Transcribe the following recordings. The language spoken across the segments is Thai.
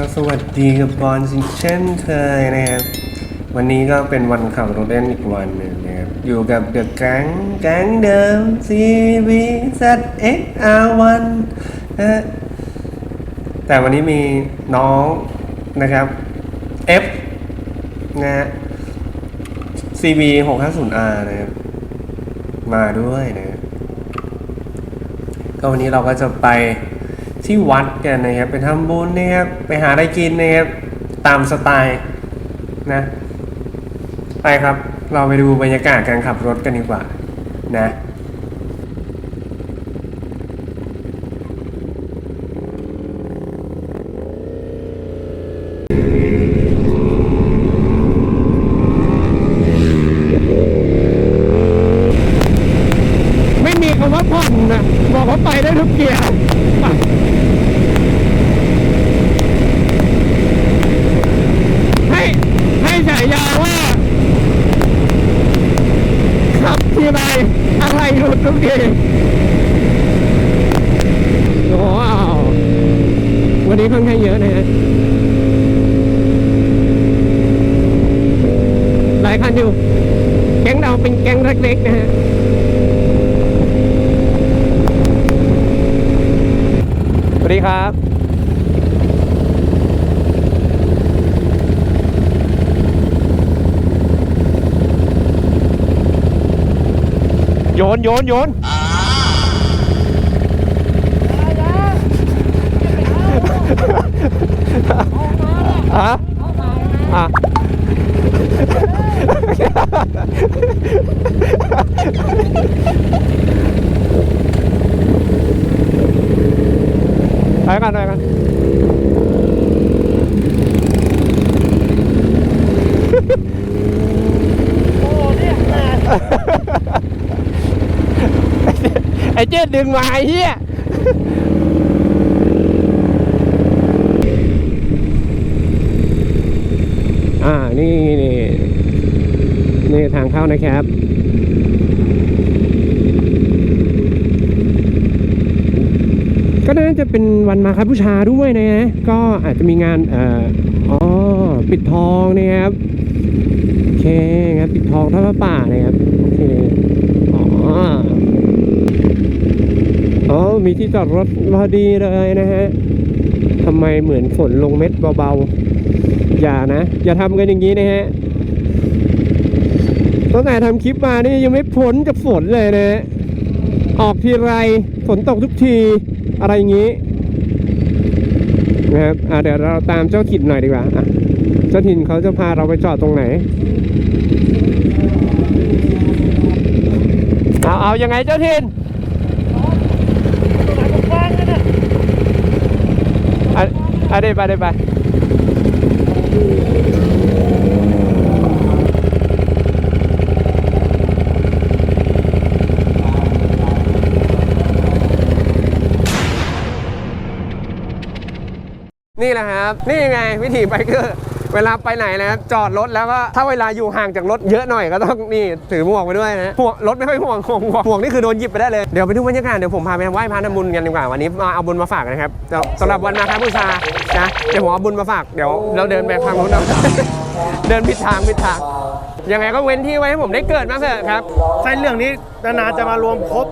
ก็สวัสดีกับบอลสิเช่นเคยนะครับ วันนี้ก็เป็นวันขับรถเล่นอีกวันหนึ่งนะครับ อยู่กับเดอะแก๊งแก๊งเดิม CV ZX R1 นะแต่วันนี้มีน้องนะครับ F นะฮะ CV 650R นะครับ มาด้วยนะครับก็วันนี้เราก็จะไป ที่วัดกันนะครับไปทำบุญนะครับไปหาอะไรกินนะครับตามสไตล์นะไปครับ เราไปดูบรรยากาศการขับรถกันดีกว่านะ ไม่มีคำว่าผ่อนนะบอกว่าไปได้ทุกเกียร์ให้ให้ฉายาว่า ขับทีไรอะไรหลุดทุกทีโอ้ ว้าววันนี้ค่อนข้างเยอะนะฮะหลายคันอยู่แก๊งเราเป็นแก๊งเล็กๆนะฮะสวัสดีครับ โยนโยนโยนฮะอะไปกันไปกัน ไอ้เจ๊ดึงมาไอ้เหี้ยอ่า นี่นี่นี่ทางเข้านะครับ ก็น่าจะเป็นวันมาคบูชาด้วยนะก็อาจจะมีงานเอ่ออ๋อ ปิดทองนะครับ โอเคครับปิดทองทอดพระป่านะครับ โอเค อ๋อ อ๋อ มีที่จอดรถพอดีเลยนะฮะทำไมเหมือนฝนลงเม็ดเบาๆ อย่านะ อย่าทำกันอย่างนี้นะฮะตั้งแต่ทำคลิปมานี่ยังไม่พ้นจากฝนเลยนะฮะ ออกทีไรฝนตกทุกทีอะไรอย่างนี้นะครับอะเดี๋ยวเราตามเจ้าถิ่นหน่อยดีกว่าอะเจ้าถิ่นเขาจะพาเราไปจอดตรงไหน เอาเอายังไงเจ้าถิ่น อะเดี๋ยวไปเดี๋ยวไปนี่แหละครับ นี่ไงวิธีไบเกอร์ เวลาไปไหนนะจอดรถแล้วก็ถ้าเวลาอยู่ห่างจากรถเยอะหน่อยก็ต้องนี่ถือหมวกไปด้วยนะหมวกรถไม่ค่อยห่วงห่วงห่วงนี่คือโดนหยิบไปได้เลยเดี๋ยวไปดูบรรยากาศเดี๋ยวผมพาไปไหว้พระทำบุญกันดีกว่าวันนี้มาเอาบุญมาฝากนะครับสำหรับวันมาครับบูชานะเดี๋ยวผมเอาบุญมาฝากเดี๋ยวเราเดินไปทางนู้นนะเดินผิดทางผิดทาง ยังไงก็เว้นที่ไว้ให้ผมได้เกิดมางเถอะครับ ไส้เรื่องนี้นานๆจะมารวมครบ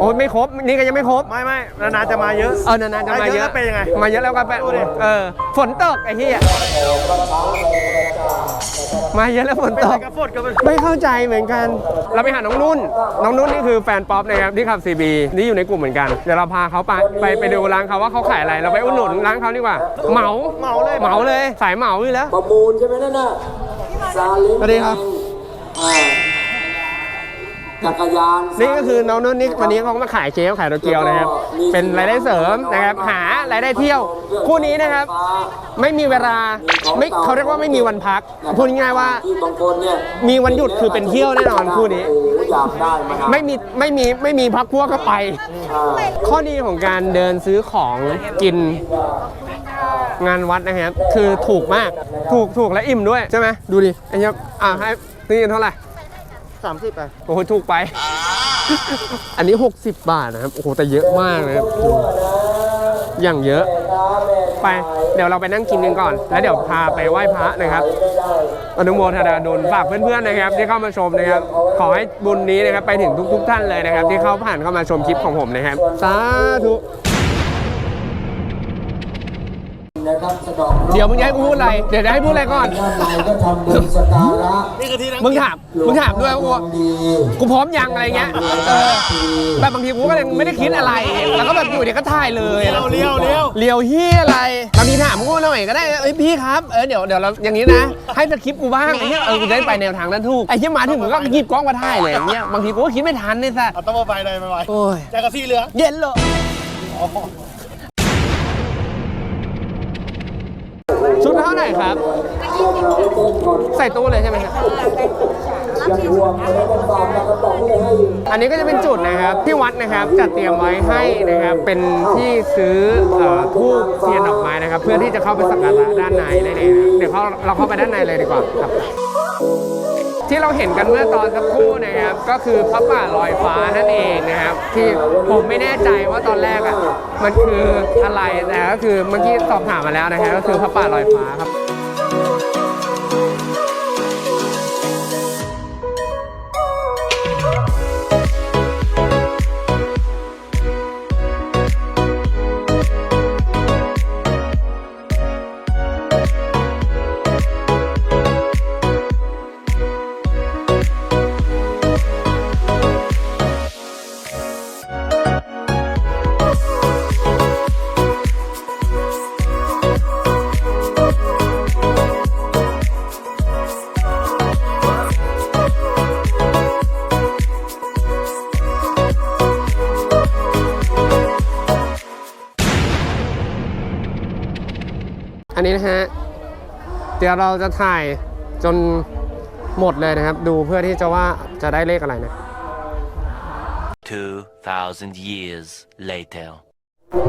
โอ้ยไม่ครบ นี่ก็ยังไม่ครบ ไม่ไม่นานๆจะมาเยอะเออนานๆจะมาเยอะแล้วเป็นยังไง มาเยอะแล้วก็ไปดูดิ เออ ฝนตกไอ้เหี้ยมาเยอะแล้วฝนเป็นตอะไรกกับฝนกับมันไม่เข้าใจเหมือนกัน เราไปหาน้องนุ่น น้องนุ่นนี่คือแฟนป๊อปนะครับที่ขับ CB นี่อยู่ในกลุ่มเหมือนกัน เดี๋ยวเราพาเขาไปไปไปดูร้านเขาว่าเขาขายอะไร เราไปอุดหนุนร้านเขาดีกว่า เหมา เหมาเลย เหมาเลย สายเหมาอยู่แล้ว ประมูลใช่ไหมนั่นน่ะ ซาเล้งสวัสดีครับอ่า จักรยานนี่ก็คือน้องนุ่นนี่วันนี้เขาก็มาขายเค้กขายโตเกียวนะครับ เป็นรายได้เสริมนะครับ หารายได้เที่ยว คู่นี้นะครับ ไม่มีเวลาไม่เขาเรียกว่าไม่มีวันพักพูดง่ายๆว่า ที่บางคนเนี่ยมีวันหยุดคือเป็นเที่ยวแน่นอนคู่นี้ โอ้โหอยากได้มานะไม่มีไม่มีไม่มีพักพวกก็ไป อ่า ข้อดีของการเดินซื้อของกินงานวัดนะครับ คือถูกมากถูกถูกและอิ่มด้วย ใช่ไหมดูดิไอ้เนี้ยอะให้ นี่เท่าไหร่สามสิบไปโอ้โหถูกไป อันนี้ 60 บาทนะครับ โอ้โห แต่เยอะมากนะครับอย่างเยอะ ไป เดี๋ยวเราไปนั่งกินกันก่อน แล้วเดี๋ยวพาไปไหว้พระนะครับ อนุโมทนาดุลฝากเพื่อนๆนะครับ ที่เข้ามาชมนะครับ ขอให้บุญนี้นะครับไปถึงทุกๆ ท่านเลยนะครับ ที่เข้าผ่านเข้ามาชมคลิปของผมนะครับ สาธุ นะครับสะดอกเดี๋ยวมึงจะให้กูพูดอะไร เดี๋ยวจะให้พูดอะไรก่อน ด้านในก็ทำบุญสกการะนี่คือที่นั่งมึงถาม มึงถามด้วยว่าดีกูพร้อมยังอะไรเงี้ย เออ แบบบางทีกูก็ยังไม่ได้คิดอะไร แล้วก็แบบอยู่เดี๋ยวก็ถ่ายเลย เลี้ยวเลี้ยวเลี้ยวเลียวเฮียอะไรบางทีถามกูหน่อยก็ได้เอ้ยพี่ครับ เออเดี๋ยวเดี๋ยวเราอย่างนี้นะ ให้สคริปต์กูบ้างไอ้เหี้ยเออกูจะได้ไปแนวทางนั้นถูก ไอ้เหี้ยมาถึงมึงก็หยิบกล้องมาถ่ายเลยอย่างเงี้ย บางทีกูก็คิดไม่ทันเนี่ยสัสเอาต้องมาไฟเลยไม่ไหวโอ้ย แจ็คกับซี่เหลืองเย็นเหร ชุดเท่าไหร่ครับ ใส่ตู้เลยใช่ไหมครับอันนี้ก็จะเป็นจุดนะครับที่วัดนะครับจัดเตรียมไว้ให้นะครับเป็นที่ซื้อทูบเทียนดอกไม้นะครับ เพื่อที่จะเข้าไปสักการะด้านในได้เลยนะครับเดี๋ยวเขาเราเข้าไปด้านในเลยดีกว่าครับ ที่เราเห็นกันเมื่อตอนสักครู่นะครับ ก็คือพระป่าลอยฟ้านั่นเองนะครับ ที่ผมไม่แน่ใจว่าตอนแรกอะมันคืออะไรแต่ก็คือเมื่อกี้สอบถามมาแล้วนะครับ ก็คือพระป่าลอยฟ้าครับ อันนี้นะฮะ เดี๋ยวเราจะถ่ายจนหมดเลยนะครับ ดูเพื่อที่จะว่าจะได้เลขอะไรนะ 2,000 years later.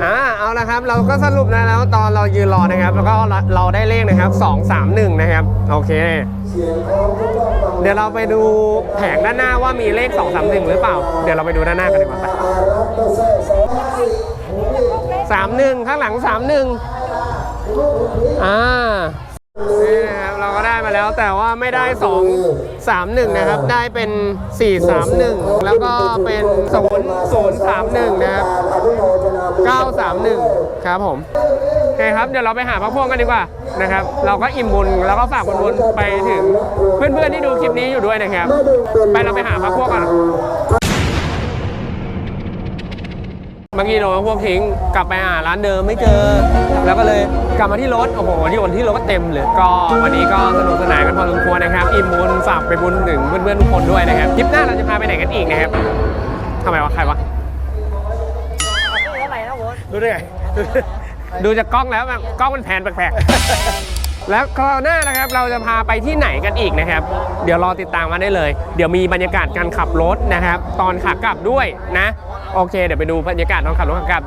อ่าเอาละครับ เราก็สรุปได้แล้วตอนเรายืนรอนะครับ แล้วก็เราเราได้เลขนะครับ 2 3 1 นะครับ โอเค เดี๋ยวเราไปดูแผงด้านหน้าว่ามีเลข 2 3 1 หรือเปล่า เดี๋ยวเราไปดูด้านหน้ากันดีกว่าไปสามหนึ่งข้างหลังสามหนึ่ง อ่านี่นะครับเราก็ได้มาแล้วแต่ว่าไม่ได้ 2 3 1 นะครับ ได้เป็น 4 3 1 แล้วก็เป็น0 0 3 1 นะครับ 931 ครับผมโอเคครับเดี๋ยวเราไปหาพระพวงกันดีกว่านะครับ เราก็อิ่มบุญแล้วก็ฝากบุญๆไปถึงเพื่อนๆที่ดูคลิปนี้อยู่ด้วยนะครับ ไปเราไปหาพระพวงกัน มื่อกี้โดนพระพวกทิ้งกลับไปหาร้านเดิมไม่เจอ แล้วก็เลยกลับมาที่รถโอ้โหที่วันที่รถก็เต็มเลยก็วันนี้ก็สนุกสนานกันพอสมควรนะครับอิ่มบุญฝากไปบุญถึงเพื่อนๆทุกคนด้วยนะครับคลิปหน้าเราจะพาไปไหนกันอีกนะครับทำไมวะใครวะรู้ได้ไงดูจากกล้องแล้วแบบกล้องมันแพนแปลกๆ แล้วคราวหน้านะครับเราจะพาไปที่ไหนกันอีกนะครับ เดี๋ยวรอติดตามมาได้เลย เดี๋ยวมีบรรยากาศการขับรถนะครับ ตอนขากลับด้วยนะ โอเค เดี๋ยวไปดูบรรยากาศตอนขับรถขากลับ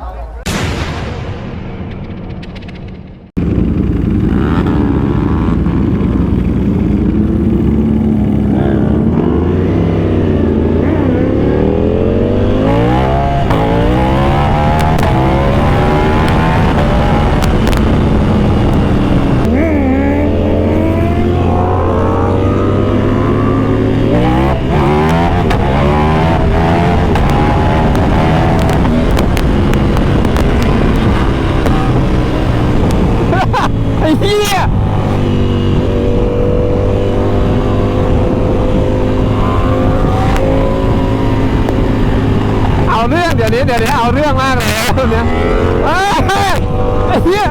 ไอ้ เหี้ยเอาเรื่องเดี๋ยวนี้เดี๋ยวนี้เอาเรื่องมากเลยนะคนเนี้ยเอ้ยไอ้เหี้ย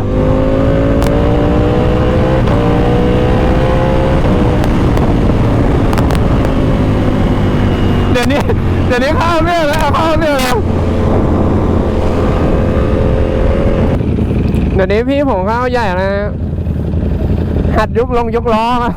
เดี๋ยวนี้เดี๋ยวนี้เข้าเรื่องแล้วเข้าเรื่องแล้วเดี๋ยวนี้พี่ผมเข้าใหญ่นะ หัดยุบลงยกล้อมา